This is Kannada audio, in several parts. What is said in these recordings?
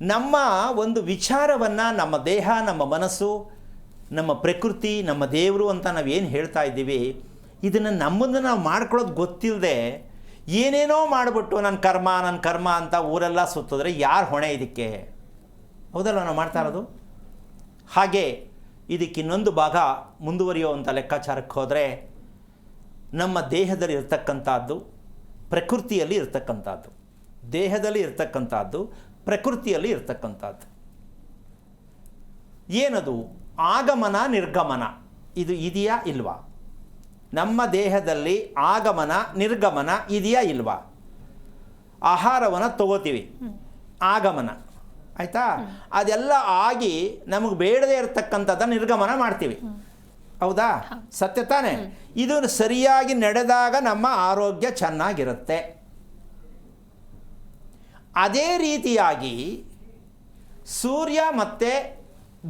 ನಮ್ಮ ಒಂದು ವಿಚಾರವನ್ನು ನಮ್ಮ ದೇಹ, ನಮ್ಮ ಮನಸ್ಸು, ನಮ್ಮ ಪ್ರಕೃತಿ, ನಮ್ಮ ದೇವರು ಅಂತ ನಾವು ಏನು ಹೇಳ್ತಾ ಇದ್ದೀವಿ, ಇದನ್ನು ನಮ್ಮನ್ನು ನಾವು ಮಾಡ್ಕೊಳ್ಳೋದು ಗೊತ್ತಿಲ್ಲದೆ ಏನೇನೋ ಮಾಡಿಬಿಟ್ಟು ನನ್ನ ಕರ್ಮ ನನ್ನ ಕರ್ಮ ಅಂತ ಊರೆಲ್ಲ ಸುತ್ತಿದ್ರೆ ಯಾರು ಹೊಣೆ ಇದಕ್ಕೆ? ಹೌದಲ್ಲ ನಾವು ಮಾಡ್ತಾ ಇರೋದು? ಹಾಗೆ ಇದಕ್ಕೆ ಇನ್ನೊಂದು ಭಾಗ ಮುಂದುವರಿಯುವಂಥ ಲೆಕ್ಕಾಚಾರಕ್ಕೆ ಹೋದರೆ ನಮ್ಮ ದೇಹದಲ್ಲಿ ಇರ್ತಕ್ಕಂಥದ್ದು ಪ್ರಕೃತಿಯಲ್ಲಿ ಇರ್ತಕ್ಕಂಥದ್ದು. ದೇಹದಲ್ಲಿ ಇರ್ತಕ್ಕಂಥದ್ದು ಪ್ರಕೃತಿಯಲ್ಲಿ ಇರ್ತಕ್ಕಂಥದ್ದು. ಏನದು? ಆಗಮನ ನಿರ್ಗಮನ. ಇದು ಇದೆಯಾ ಇಲ್ವಾ? ನಮ್ಮ ದೇಹದಲ್ಲಿ ಆಗಮನ ನಿರ್ಗಮನ ಇದೆಯಾ ಇಲ್ವಾ? ಆಹಾರವನ್ನು ತಗೋತೀವಿ. ಆಗಮನ. ಆಯಿತಾ? ಅದೆಲ್ಲ ಆಗಿ ನಮಗೆ ಬೇಡದೇ ಇರತಕ್ಕಂಥದ್ದು ನಿರ್ಗಮನ ಮಾಡ್ತೀವಿ. ಹೌದಾ? ಸತ್ಯ ತಾನೇ? ಇದು ಸರಿಯಾಗಿ ನಡೆದಾಗ ನಮ್ಮ ಆರೋಗ್ಯ ಚೆನ್ನಾಗಿರುತ್ತೆ. ಅದೇ ರೀತಿಯಾಗಿ ಸೂರ್ಯ ಮತ್ತು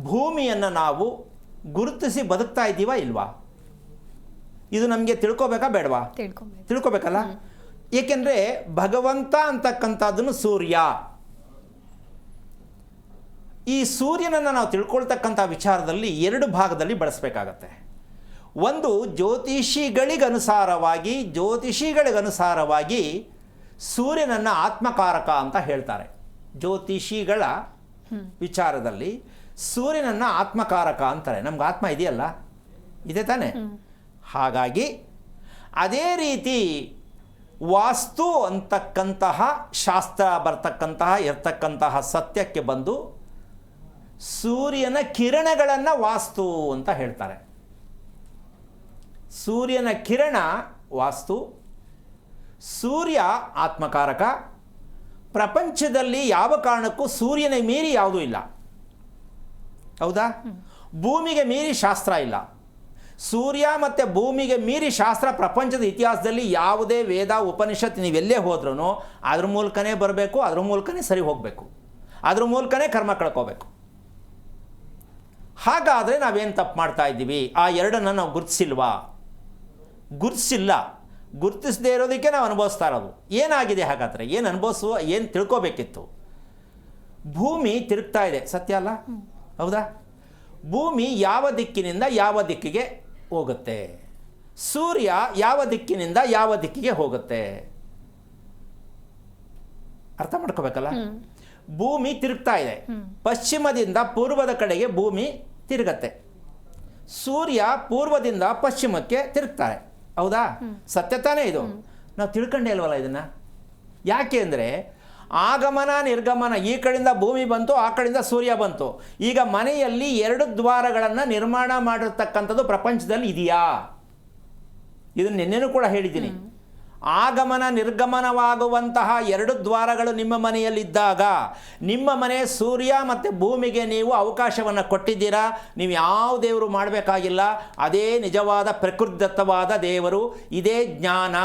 ಭೂಮಿಯನ್ನು ನಾವು ಗುರುತಿಸಿ ಬದುಕ್ತಾ ಇದ್ದೀವಾ ಇಲ್ವಾ? ಇದು ನಮಗೆ ತಿಳ್ಕೊಬೇಕಾ ಬೇಡವಾ? ತಿಳ್ಕೊಬೇಕು. ತಿಳ್ಕೊಬೇಕಲ್ಲ? ಏಕೆಂದರೆ ಭಗವಂತ ಅಂತಕ್ಕಂಥದ್ದನ್ನು ಸೂರ್ಯ. ಈ ಸೂರ್ಯನನ್ನು ನಾವು ತಿಳ್ಕೊಳ್ತಕ್ಕಂಥ ವಿಚಾರದಲ್ಲಿ ಎರಡು ಭಾಗದಲ್ಲಿ ಬಳಸಬೇಕಾಗತ್ತೆ. ಒಂದು ಜ್ಯೋತಿಷಿಗಳಿಗನುಸಾರವಾಗಿ ಜ್ಯೋತಿಷಿಗಳಿಗನುಸಾರವಾಗಿ ಸೂರ್ಯನನ್ನು ಆತ್ಮಕಾರಕ ಅಂತ ಹೇಳ್ತಾರೆ. ಜ್ಯೋತಿಷಿಗಳ ವಿಚಾರದಲ್ಲಿ ಸೂರ್ಯನನ್ನು ಆತ್ಮಕಾರಕ ಅಂತಾರೆ. ನಮ್ಗೆ ಆತ್ಮ ಇದೆಯಲ್ಲ? ಇದೆ ತಾನೆ? ಹಾಗಾಗಿ ಅದೇ ರೀತಿ ವಾಸ್ತು ಅಂತಕ್ಕಂತಹ ಶಾಸ್ತ್ರ ಬರ್ತಕ್ಕಂತಹ ಇರ್ತಕ್ಕಂತಹ ಸತ್ಯಕ್ಕೆ ಬಂದು ಸೂರ್ಯನ ಕಿರಣಗಳನ್ನು ವಾಸ್ತು ಅಂತ ಹೇಳ್ತಾರೆ. ಸೂರ್ಯನ ಕಿರಣ ವಾಸ್ತು ಸೂರ್ಯ ಆತ್ಮಕಾರಕ. ಪ್ರಪಂಚದಲ್ಲಿ ಯಾವ ಕಾರಣಕ್ಕೂ ಸೂರ್ಯನ ಮೀರಿ ಯಾವುದೂ ಇಲ್ಲ. ಹೌದಾ? ಭೂಮಿಗೆ ಮೀರಿ ಶಾಸ್ತ್ರ ಇಲ್ಲ. ಸೂರ್ಯ ಮತ್ತು ಭೂಮಿಗೆ ಮೀರಿ ಶಾಸ್ತ್ರ ಪ್ರಪಂಚದ ಇತಿಹಾಸದಲ್ಲಿ ಯಾವುದೇ ವೇದ, ಉಪನಿಷತ್ ನೀವೆಲ್ಲೇ ಹೋದ್ರೂ ಅದ್ರ ಮೂಲಕನೇ ಬರಬೇಕು, ಅದ್ರ ಮೂಲಕನೇ ಸರಿ ಹೋಗಬೇಕು. ಅದ್ರ ಮೂಲಕನೇ ಕರ್ಮ ಕಳ್ಕೋಬೇಕು. ಹಾಗಾದರೆ ನಾವೇನು ತಪ್ಪು ಮಾಡ್ತಾ ಇದ್ದೀವಿ? ಆ ಎರಡನ್ನು ನಾವು ಗುರುತಿಸಿಲ್ವಾ? ಗುರುತಿಸಿಲ್ಲ. ಗುರುತಿಸದೇ ಇರೋದಕ್ಕೆ ನಾವು ಅನುಭವಿಸ್ತಾ ಇರೋದು. ಏನಾಗಿದೆ ಹಾಗಾದರೆ? ಏನು ಅನುಭವಿಸುವ ಏನು ತಿಳ್ಕೋಬೇಕಿತ್ತು? ಭೂಮಿ ತಿರುಗ್ತಾ ಇದೆ. ಸತ್ಯ ಅಲ್ಲ? ಹೌದಾ? ಭೂಮಿ ಯಾವ ದಿಕ್ಕಿನಿಂದ ಯಾವ ದಿಕ್ಕಿಗೆ ಹೋಗುತ್ತೆ? ಸೂರ್ಯ ಯಾವ ದಿಕ್ಕಿನಿಂದ ಯಾವ ದಿಕ್ಕಿಗೆ ಹೋಗುತ್ತೆ? ಅರ್ಥ ಮಾಡ್ಕೋಬೇಕಲ್ಲ? ಭೂಮಿ ತಿರುಗ್ತಾ ಇದೆ. ಪಶ್ಚಿಮದಿಂದ ಪೂರ್ವದ ಕಡೆಗೆ ಭೂಮಿ ತಿರುಗತ್ತೆ. ಸೂರ್ಯ ಪೂರ್ವದಿಂದ ಪಶ್ಚಿಮಕ್ಕೆ ತಿರುಗ್ತಾರೆ. ಹೌದಾ? ಸತ್ಯ ತಾನೇ ಇದು. ನಾವು ತಿಳ್ಕೊಂಡೇ ಇಲ್ವಲ್ಲ ಇದನ್ನು? ಯಾಕೆ ಅಂದರೆ ಆಗಮನ ನಿರ್ಗಮನ ಈ ಕಡೆಯಿಂದ ಭೂಮಿ ಬಂತು ಆ ಕಡೆಯಿಂದ ಸೂರ್ಯ ಬಂತು. ಈಗ ಮನೆಯಲ್ಲಿ ಎರಡು ದ್ವಾರಗಳನ್ನು ನಿರ್ಮಾಣ ಮಾಡಿರ್ತಕ್ಕಂಥದ್ದು ಪ್ರಪಂಚದಲ್ಲಿ ಇದೆಯಾ? ಇದನ್ನು ನಿನ್ನೆನೂ ಕೂಡ ಹೇಳಿದ್ದೀನಿ. ಆಗಮನ ನಿರ್ಗಮನವಾಗುವಂತಹ ಎರಡು ದ್ವಾರಗಳು ನಿಮ್ಮ ಮನೆಯಲ್ಲಿದ್ದಾಗ, ನಿಮ್ಮ ಮನೆ ಸೂರ್ಯ ಮತ್ತು ಭೂಮಿಗೆ ನೀವು ಅವಕಾಶವನ್ನು ಕೊಟ್ಟಿದ್ದೀರಾ? ನೀವು ಯಾವ ದೇವರು ಮಾಡಬೇಕಾಗಿಲ್ಲ? ಅದೇ ನಿಜವಾದ ಪ್ರಕೃತಿದತ್ತವಾದ ದೇವರು, ಇದೇ ಜ್ಞಾನ.